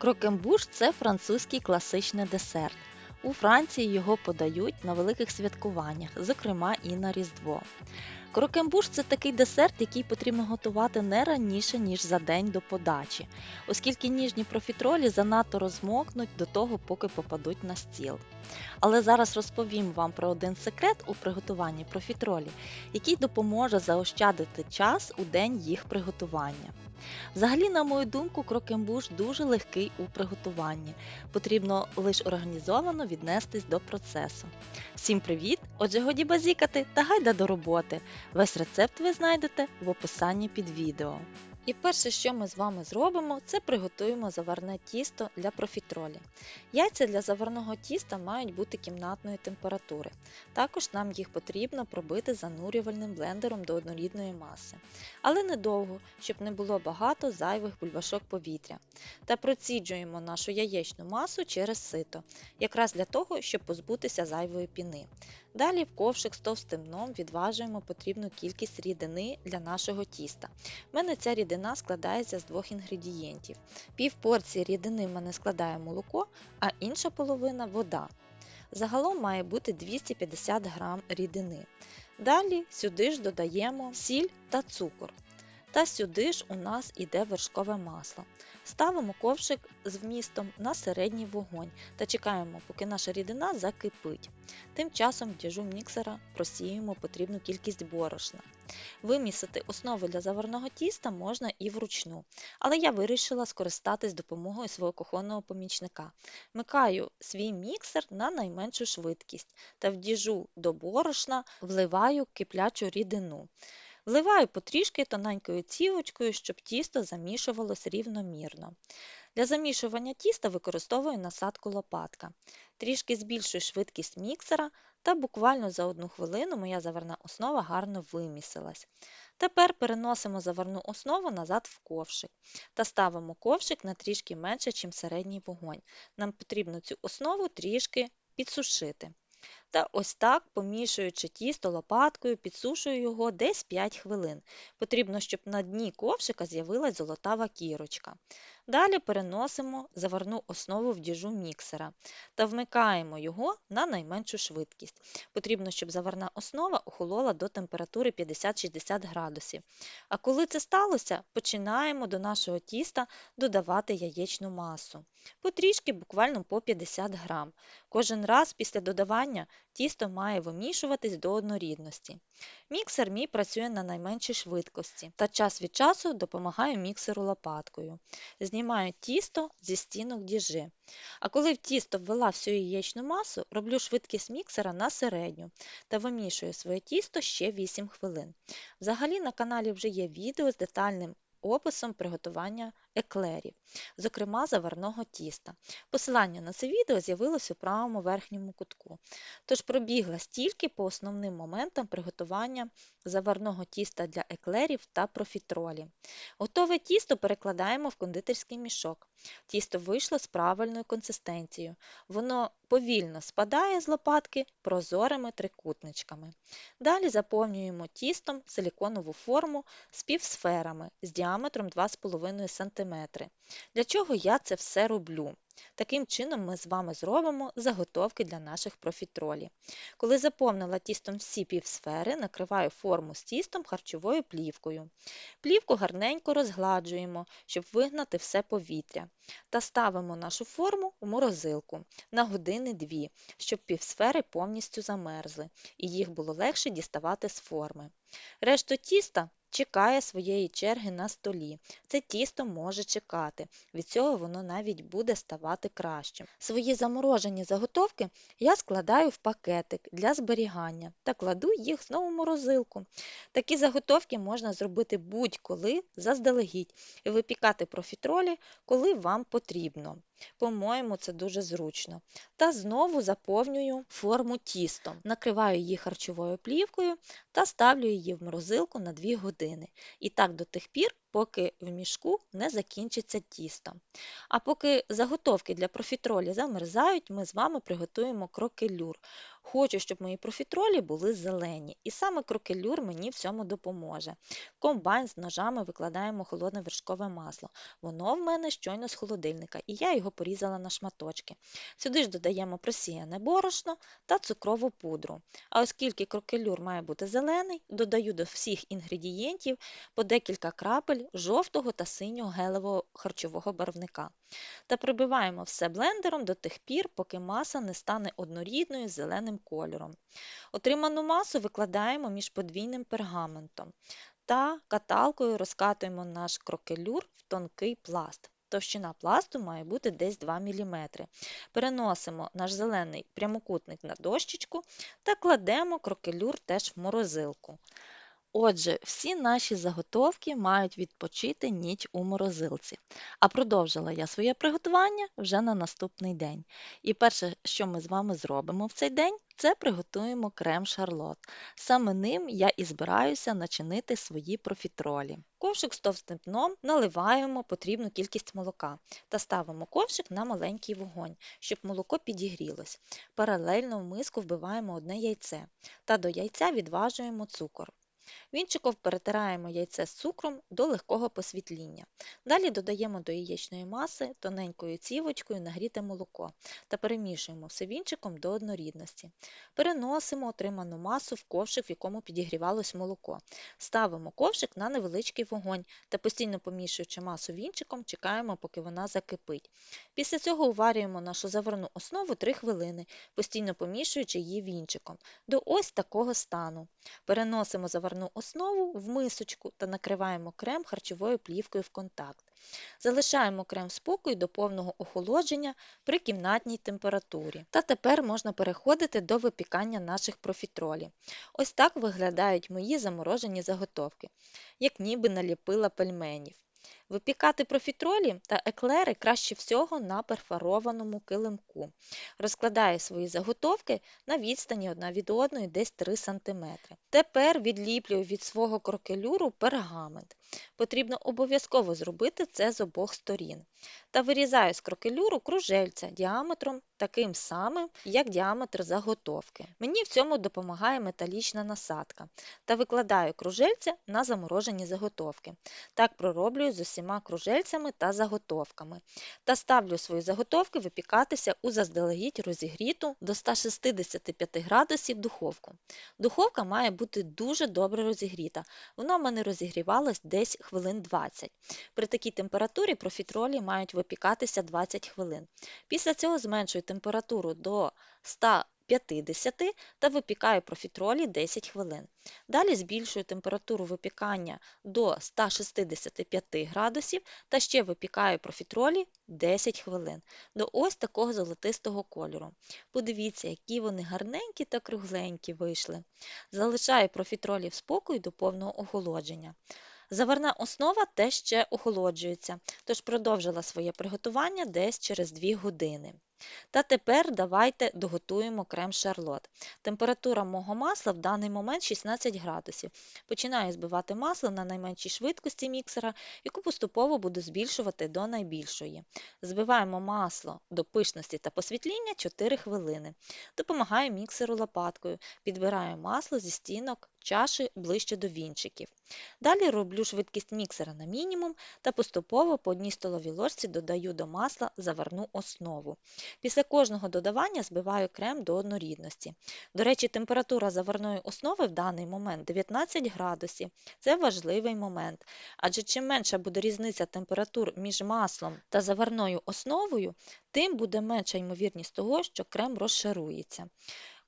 Крокембуш це французький класичний десерт. У Франції його подають на великих святкуваннях, зокрема і на Різдво. Крокембуш це такий десерт, який потрібно готувати не раніше, ніж за день до подачі, оскільки ніжні профітролі занадто розмокнуть до того, поки попадуть на стіл. Але зараз розповім вам про один секрет у приготуванні профітролі, який допоможе заощадити час у день їх приготування. Взагалі, на мою думку, крокембуш дуже легкий у приготуванні. Потрібно лише організовано віднестись до процесу. Всім привіт! Отже, годі базікати та гайда до роботи. Весь рецепт ви знайдете в описанні під відео. І перше, що ми з вами зробимо, це приготуємо заварне тісто для профітролі. Яйця для заварного тіста мають бути кімнатної температури. Також нам їх потрібно пробити занурювальним блендером до однорідної маси. Але недовго, щоб не було багато зайвих бульбашок повітря. Та проціджуємо нашу яєчну масу через сито, якраз для того, щоб позбутися зайвої піни. Далі в ковшик з товстим дном відважуємо потрібну кількість рідини для нашого тіста. У мене ця рідина складається з двох інгредієнтів. Пів порції рідини в мене складає молоко, а інша половина вода. Загалом має бути 250 г рідини. Далі сюди ж додаємо сіль та цукор. Та сюди ж у нас іде вершкове масло. Ставимо ковшик з вмістом на середній вогонь та чекаємо, поки наша рідина закипить. Тим часом діжу міксера просіюємо потрібну кількість борошна. Вимісити основу для заварного тіста можна і вручну, але я вирішила скористатись допомогою свого кухонного помічника. Микаю свій міксер на найменшу швидкість та в діжу до борошна вливаю киплячу рідину. Вливаю потрішки тоненькою цівочкою, щоб тісто замішувалось рівномірно. Для замішування тіста використовую насадку лопатка. Трішки збільшую швидкість міксера та буквально за одну хвилину моя заварна основа гарно вимісилась. Тепер переносимо заварну основу назад в ковшик та ставимо ковшик на трішки менше, ніж середній вогонь. Нам потрібно цю основу трішки підсушити. Та ось так, помішуючи тісто лопаткою, підсушую його десь 5 хвилин. Потрібно, щоб на дні ковшика з'явилась золотава кірочка. Далі переносимо заварну основу в діжу міксера та вмикаємо його на найменшу швидкість. Потрібно, щоб заварна основа охолола до температури 50-60 градусів. А коли це сталося, починаємо до нашого тіста додавати яєчну масу. Потрішки буквально по 50 грам. Кожен раз після додавання тісто має вимішуватись до однорідності. Міксер мій працює на найменшій швидкості та час від часу допомагаю міксеру лопаткою. Знімаю тісто зі стінок діжи. А коли в тісто ввела всю яєчну масу, роблю швидкість міксера на середню та вимішую своє тісто ще 8 хвилин. Взагалі на каналі вже є відео з детальним описом приготування еклерів, зокрема заварного тіста. Посилання на це відео з'явилось у правому верхньому кутку. Тож пробігла стільки по основним моментам приготування заварного тіста для еклерів та профітролі. Готове тісто перекладаємо в кондитерський мішок. Тісто вийшло з правильною консистенцією. Воно повільно спадає з лопатки прозорими трикутничками. Далі заповнюємо тістом силіконову форму з півсферами з діаметром 2,5 см. Для чого я це все роблю? Таким чином ми з вами зробимо заготовки для наших профітролі. Коли заповнила тістом всі півсфери, накриваю форму з тістом харчовою плівкою. Плівку гарненько розгладжуємо, щоб вигнати все повітря. Та ставимо нашу форму у морозилку на години-дві, щоб півсфери повністю замерзли і їх було легше діставати з форми. Решту тіста чекає своєї черги на столі. Це тісто може чекати, від цього воно навіть буде ставати кращим. Свої заморожені заготовки я складаю в пакетик для зберігання та кладу їх знову в морозилку. Такі заготовки можна зробити будь-коли заздалегідь і випікати профітролі, коли вам потрібно. По-моєму, це дуже зручно. Та знову заповнюю форму тістом, накриваю її харчовою плівкою та ставлю її в морозилку на 2 години. І так до тих пір, поки в мішку не закінчиться тісто. А поки заготовки для профітролі замерзають, ми з вами приготуємо крокелюр. Хочу, щоб мої профітролі були зелені. І саме крокелюр мені в цьому допоможе. В комбайн з ножами викладаємо холодне вершкове масло. Воно в мене щойно з холодильника, і я його порізала на шматочки. Сюди ж додаємо просіяне борошно та цукрову пудру. А оскільки крокелюр має бути зелений, додаю до всіх інгредієнтів по декілька крапель жовтого та синього гелевого харчового барвника. Та прибиваємо все блендером до тих пір, поки маса не стане однорідною зеленим кольором. Отриману масу викладаємо між подвійним пергаментом та каталкою розкатуємо наш крокелюр в тонкий пласт. Товщина пласту має бути десь 2 мм. Переносимо наш зелений прямокутник на дощечку та кладемо крокелюр теж в морозилку. Отже, всі наші заготовки мають відпочити ніч у морозилці. А продовжила я своє приготування вже на наступний день. І перше, що ми з вами зробимо в цей день, це приготуємо крем шарлот. Саме ним я і збираюся начинити свої профітролі. Ковшик з товстим дном наливаємо потрібну кількість молока та ставимо ковшик на маленький вогонь, щоб молоко підігрілось. Паралельно в миску вбиваємо одне яйце та до яйця відважуємо цукор. Вінчиком перетираємо яйце з цукром до легкого посвітління. Далі додаємо до яєчної маси тоненькою цівочкою нагріте молоко та перемішуємо все вінчиком до однорідності. Переносимо отриману масу в ковшик, в якому підігрівалось молоко. Ставимо ковшик на невеличкий вогонь та постійно помішуючи масу вінчиком, чекаємо, поки вона закипить. Після цього уварюємо нашу заварну основу 3 хвилини, постійно помішуючи її вінчиком до ось такого стану. Переносимо заварну основу в мисочку та накриваємо крем харчовою плівкою в контакт. Залишаємо крем в спокій до повного охолодження при кімнатній температурі. Та тепер можна переходити до випікання наших профітролів. Ось так виглядають мої заморожені заготовки, як ніби наліпила пельменів. Випікати профітролі та еклери краще всього на перфорованому килимку. Розкладаю свої заготовки на відстані одна від одної десь 3 см. Тепер відліплюю від свого крокелюру пергамент. Потрібно обов'язково зробити це з обох сторін. Та вирізаю з крокелюру кружельця діаметром таким самим, як діаметр заготовки. Мені в цьому допомагає металічна насадка. Та викладаю кружельця на заморожені заготовки. Так пророблюю з усіма кружельцями та заготовками. Та ставлю свої заготовки випікатися у заздалегідь розігріту до 165 градусів духовку. Духовка має бути дуже добре розігріта. Вона в мене розігрівалась хвилин 20. При такій температурі профітролі мають випікатися 20 хвилин. Після цього зменшую температуру до 150 та випікаю профітролі 10 хвилин. Далі збільшую температуру випікання до 165 градусів та ще випікаю профітролі 10 хвилин до ось такого золотистого кольору. Подивіться, які вони гарненькі та кругленькі вийшли. Залишаю профітролі в спокій до повного охолодження. Заварна основа теж ще охолоджується, тож продовжила своє приготування десь через 2 години. Та тепер давайте доготуємо крем шарлот. Температура мого масла в даний момент 16 градусів. Починаю збивати масло на найменшій швидкості міксера, яку поступово буду збільшувати до найбільшої. Збиваємо масло до пишності та посвітління 4 хвилини. Допомагаю міксеру лопаткою, підбираю масло зі стінок чаші ближче до вінчиків. Далі роблю швидкість міксера на мінімум та поступово по одній столовій ложці додаю до масла заварну основу. Після кожного додавання збиваю крем до однорідності. До речі, температура заварної основи в даний момент 19 градусів. Це важливий момент, адже чим менша буде різниця температур між маслом та заварною основою, тим буде менша ймовірність того, що крем розшарується.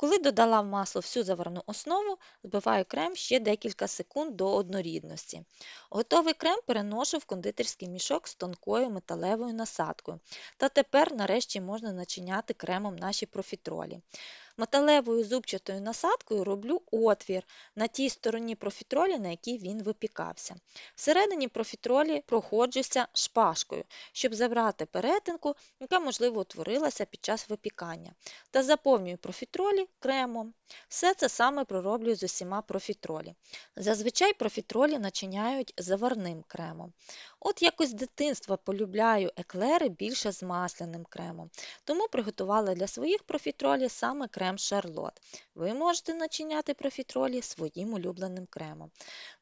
Коли додала в масло всю заварну основу, збиваю крем ще декілька секунд до однорідності. Готовий крем переношу в кондитерський мішок з тонкою металевою насадкою. Та тепер, нарешті, можна начиняти кремом наші профітролі. Металевою зубчатою насадкою роблю отвір на тій стороні профітролі, на якій він випікався. Всередині профітролі проходжуся шпажкою, щоб забрати перетинку, яка, можливо, утворилася під час випікання, та заповнюю профітролі кремом. Все це саме пророблюю з усіма профітролі. Зазвичай профітролі начиняють заварним кремом. От якось з дитинства полюбляю еклери більше з масляним кремом, тому приготувала для своїх профітролі саме крем Шарлот. Ви можете начиняти профітролі своїм улюбленим кремом.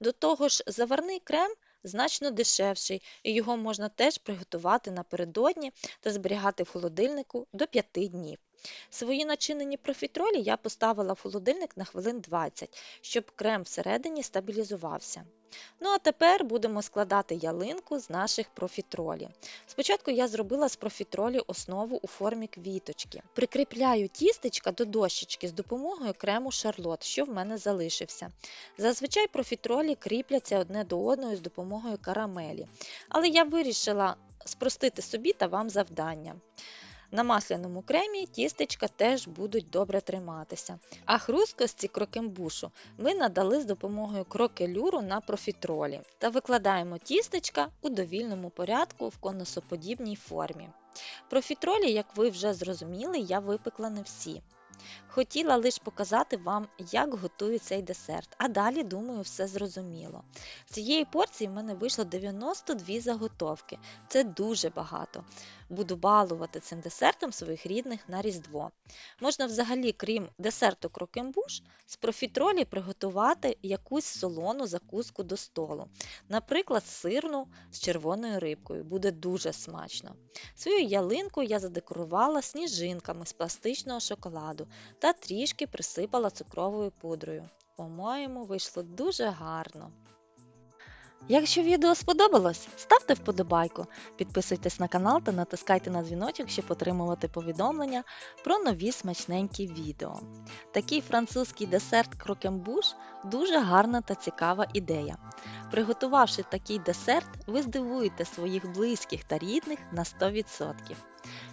До того ж, заварний крем значно дешевший, і його можна теж приготувати напередодні та зберігати в холодильнику до 5 днів. Свої начинені профітролі я поставила в холодильник на хвилин 20, щоб крем всередині стабілізувався. Ну а тепер будемо складати ялинку з наших профітролів. Спочатку я зробила з профітролі основу у формі квіточки. Прикріпляю тістечка до дощечки з допомогою крему Шарлот, що в мене залишився. Зазвичай профітролі кріпляться одне до одного з допомогою карамелі, але я вирішила спростити собі та вам завдання. На масляному кремі тістечка теж будуть добре триматися. А хрусткості крокембушу ми надали з допомогою крокелюру на профітролі та викладаємо тістечка у довільному порядку в конусоподібній формі. Профітролі, як ви вже зрозуміли, я випекла не всі. Хотіла лише показати вам, як готую цей десерт, а далі, думаю, все зрозуміло. З цієї порції в мене вийшло 92 заготовки. Це дуже багато. Буду балувати цим десертом своїх рідних на Різдво. Можна взагалі, крім десерту крокембуш, з профітролі приготувати якусь солону закуску до столу. Наприклад, сирну з червоною рибкою. Буде дуже смачно. Свою ялинку я задекорувала сніжинками з пластичного шоколаду та трішки присипала цукровою пудрою. По-моєму, вийшло дуже гарно. Якщо відео сподобалось, ставте вподобайку, підписуйтесь на канал та натискайте на дзвіночок, щоб отримувати повідомлення про нові смачненькі відео. Такий французький десерт крокембуш дуже гарна та цікава ідея. Приготувавши такий десерт, ви здивуєте своїх близьких та рідних на 100%.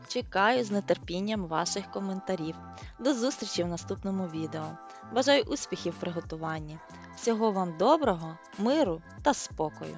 Чекаю з нетерпінням ваших коментарів. До зустрічі в наступному відео. Бажаю успіхів в приготуванні. Всього вам доброго, миру та спокою.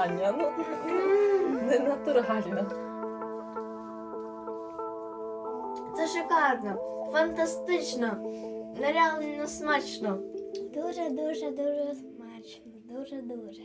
Аня, ну м. не натурально. Це шикарно, фантастично, нереально смачно. Дуже, дуже, дуже смачно. Дуже, дуже.